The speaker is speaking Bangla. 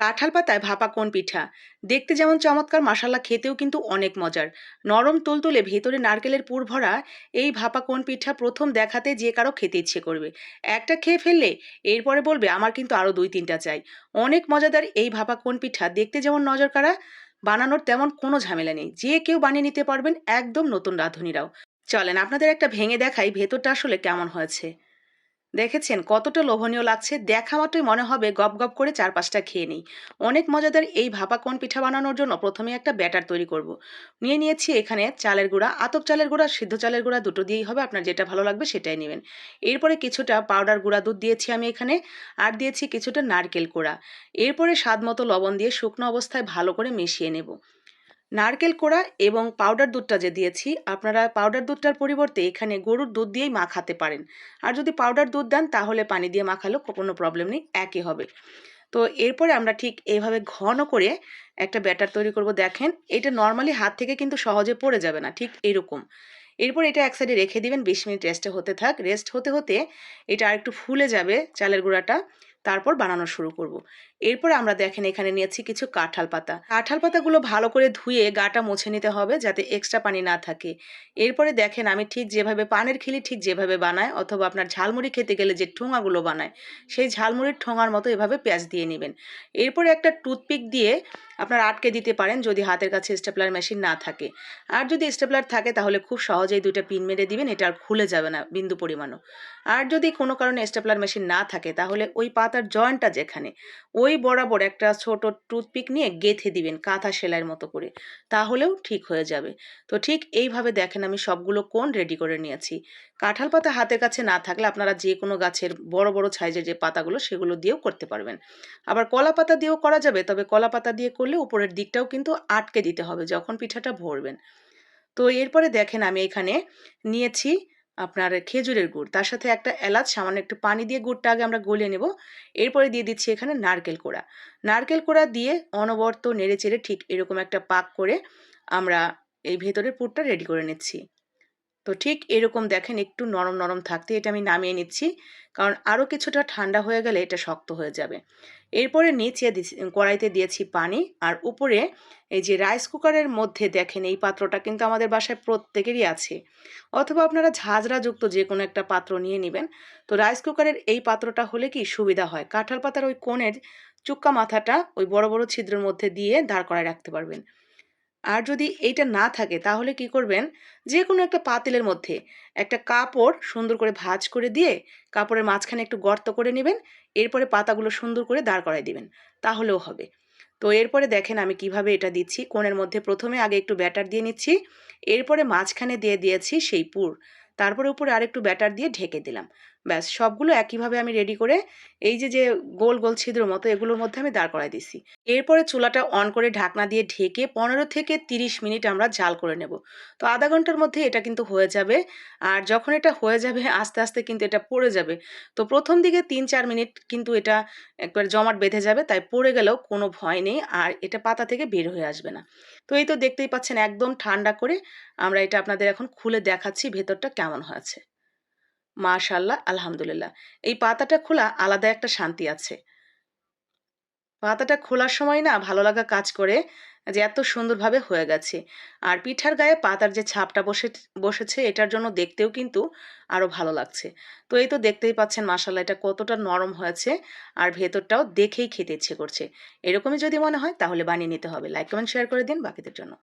কাঁঠাল পাতায় ভাপা কোন পিঠা? দেখতে যেমন চমৎকার মাসাল্লা খেতেও কিন্তু অনেক মজার। নরম তুলতুলে ভেতরে নারকেলের পুর ভরা, এই ভাপা কোন পিঠা প্রথম দেখাতে যে কারও খেতে ইচ্ছে করবে। একটা খেয়ে ফেললে এরপরে বলবে, আমার কিন্তু আরও দুই তিনটা চাই। অনেক মজাদার এই ভাপা কোন পিঠা। দেখতে যেমন নজর কাড়া, বানানোর তেমন কোনো ঝামেলা নেই। যে কেউ বানিয়ে নিতে পারবেন একদম নতুন রাঁধুনিরাও। চলেন, আপনাদের একটা ভেঙে দেখাই ভেতরটা আসলে কেমন হয়েছে। দেখেছেন কতটা লোভনীয় লাগছে? দেখা মাত্রই মনে হবে গপ গপ করে চার পাঁচটা খেয়ে নিই। অনেক মজাদার এই ভাপা কোন পিঠা বানানোর জন্য প্রথমে একটা ব্যাটার তৈরি করব। নিয়ে নিয়েছি এখানে চালের গুঁড়া, আতপ চালের গুঁড়া, সিদ্ধ চালের গুঁড়া দুটো দিয়েই হবে, আপনার যেটা ভালো লাগবে সেটাই নেবেন। এরপরে কিছুটা পাউডার গুঁড়া দুধ দিয়েছি আমি এখানে, আর দিয়েছি কিছুটা নারকেল কোড়া। এরপরে স্বাদ মতো লবণ দিয়ে শুকনো অবস্থায় ভালো করে মিশিয়ে নেব। নারকেল কোড়া এবং পাউডার দুধটা যে দিয়েছি, আপনারা পাউডার দুধটার পরিবর্তে এখানে গরুর দুধ দিয়েই মাখাতে পারেন। আর যদি পাউডার দুধ দেন, তাহলে পানি দিয়ে মাখালেও কোনো প্রবলেম নেই, একই হবে। তো এরপরে আমরা ঠিক এইভাবে ঘন করে একটা ব্যাটার তৈরি করব, দেখেন। এটা নর্মালি হাত থেকে কিন্তু সহজে পড়ে যাবে না, ঠিক এরকম। এরপর এটা এক সাইডে রেখে দিবেন, বিশ মিনিট রেস্টে হতে থাক। রেস্ট হতে হতে এটা আরেকটু ফুলে যাবে চালের গুঁড়াটা, তারপর বানানো শুরু করব। এরপর আমরা দেখেন এখানে নিয়েছি কিছু কাঁঠাল পাতা। কাঁঠাল পাতাগুলো ভালো করে ধুয়ে গাটা মুছে নিতে হবে যাতে এক্সট্রা পানি না থাকে। এরপরে দেখেন আমি ঠিক যেভাবে, পানের খিলি ঠিক যেভাবে বানায় অথবা আপনার ঝালমুড়ি খেতে গেলে যে ঠোঙাগুলো বানায়, সেই ঝালমুড়ির ঠোঙার মতো এভাবে পেঁয়াজ দিয়ে নেবেন। এরপরে একটা টুথপিক দিয়ে আপনার আটকে দিতে পারেন যদি হাতের কাছে স্টেপলার মেশিন না থাকে। আর যদি স্টেপলার থাকে তাহলে খুব সহজেই দুইটা পিন মেরে দিবেন, এটা আর খুলে যাবে না বিন্দু পরিমাণও। আর যদি কোনো কারণে স্টেপলার মেশিন না থাকে তাহলে ওই পাতার জয়েন্টটা যেখানে, ওই বরাবর একটা ছোট টুথপিক নিয়ে গেথে দিবেন কাঁথা সেলাইয়ের মতো করে। তাহলেও ঠিক হয়ে যাবে। তো ঠিক এইভাবে দেখেন আমি সবগুলো কোন রেডি করে নিয়েছি। কাঁঠাল পাতা হাতের কাছে না থাকলে আপনারা যে কোনো গাছের বড় বড় সাইজের যে পাতাগুলো সেগুলো দিয়েও করতে পারবেন। আবার কলা পাতা দিয়েও করা যাবে, তবে কলা পাতা দিয়ে করলে উপরের দিকটাও কিন্তু আটকে দিতে হবে যখন পিঠাটা ভরবেন। তো এরপরে দেখেন আমি এখানে নিয়েছি আপনার খেজুরের গুড়। তার সাথে একটা এলাচ, সামান্য একটু পানি দিয়ে গুড়টা আগে আমরা গলিয়ে নেব। এরপরে দিয়ে দিচ্ছি এখানে নারকেল কোড়া। নারকেল কোড়া দিয়ে অনবর্ত নেড়ে চেড়ে ঠিক এরকম একটা পাক করে আমরা এই ভেতরের পুরটা রেডি করে নিচ্ছি। তো ঠিক এরকম দেখেন একটু নরম নরম থাকতে এটা আমি নামিয়ে নিচ্ছি। কারণ আরও কিছুটা ঠান্ডা হয়ে গেলে এটা শক্ত হয়ে যাবে। এরপরে নিচে কড়াইতে দিয়েছি পানি। আর উপরে এই যে রাইস কুকারের মধ্যে দেখেন এই পাত্রটা কিন্তু আমাদের বাসায় প্রত্যেকেরই আছে। অথবা আপনারা ঝাঁঝরাযুক্ত যে কোনো একটা পাত্র নিয়ে নেবেন। তো রাইস কুকারের এই পাত্রটা হলে কি সুবিধা হয়? কাঁঠাল পাতার ওই কোণের চুক্কা মাথাটা ওই বড় বড় ছিদ্রের মধ্যে দিয়ে দাঁড় করায় রাখতে পারবেন। আর যদি এইটা না থাকে, তাহলে কি করবেন? যে কোনো একটা পাতিলের মধ্যে একটা কাপড় সুন্দর করে ভাজ করে দিয়ে কাপড়ের মাঝখানে একটু গর্ত করে নেবেন, এরপরে পাতাগুলো সুন্দর করে দাঁড় করাই দিবেন। তাহলেও হবে। তো এরপরে দেখেন আমি কীভাবে এটা দিচ্ছি। কোণের মধ্যে প্রথমে আগে একটু ব্যাটার দিয়ে নিচ্ছি, এরপরে মাঝখানে দিয়ে দিয়েছি সেই পুর। তারপরে উপরে আরেকটু ব্যাটার দিয়ে ঢেকে দিলাম। ব্যাস, সবগুলো একইভাবে আমি রেডি করে এই যে যে গোল গোল ছিদ্র মতো এগুলোর মধ্যে আমি দাঁড় করাই দিছি। এরপরে চুলাটা অন করে ঢাকনা দিয়ে ঢেকে পনেরো থেকে তিরিশ মিনিট আমরা জাল করে নেব। তো আধা ঘণ্টার মধ্যে এটা কিন্তু হয়ে যাবে। আর যখন এটা হয়ে যাবে, আস্তে আস্তে কিন্তু এটা পড়ে যাবে। তো প্রথম দিকে তিন, চার মিনিট কিন্তু এটা একবার জমাট বেঁধে যাবে, তাই পড়ে গেলেও কোনো ভয় নেই আর এটা পাতা থেকে বের হয়ে আসবে না। তো এই তো দেখতেই পাচ্ছেন, একদম ঠান্ডা করে আমরা এটা আপনাদের এখন খুলে দেখাচ্ছি ভেতরটা কেমন হয়েছে। মাশাল্লাহ আলহামদুলিল্লাহ। এই পাতাটা খোলা আলাদা একটা শান্তি আছে। পাতাটা খোলার সময় না ভালো লাগা কাজ করে যে এত সুন্দরভাবে হয়ে গেছে। আর পিঠার গায়ে পাতার যে ছাপটা বসে, বসেছে এটার জন্য দেখতেও কিন্তু আরও ভালো লাগছে। তো এই তো দেখতেই পাচ্ছেন মাসাল্লাহ এটা কতটা নরম হয়েছে আর ভেতরটাও দেখেই খেতে ইচ্ছে করছে। এরকমই যদি মনে হয় তাহলে বানিয়ে নিতে হবে। লাইক, কমেন্ট, শেয়ার করে দিন বাকিদের জন্য।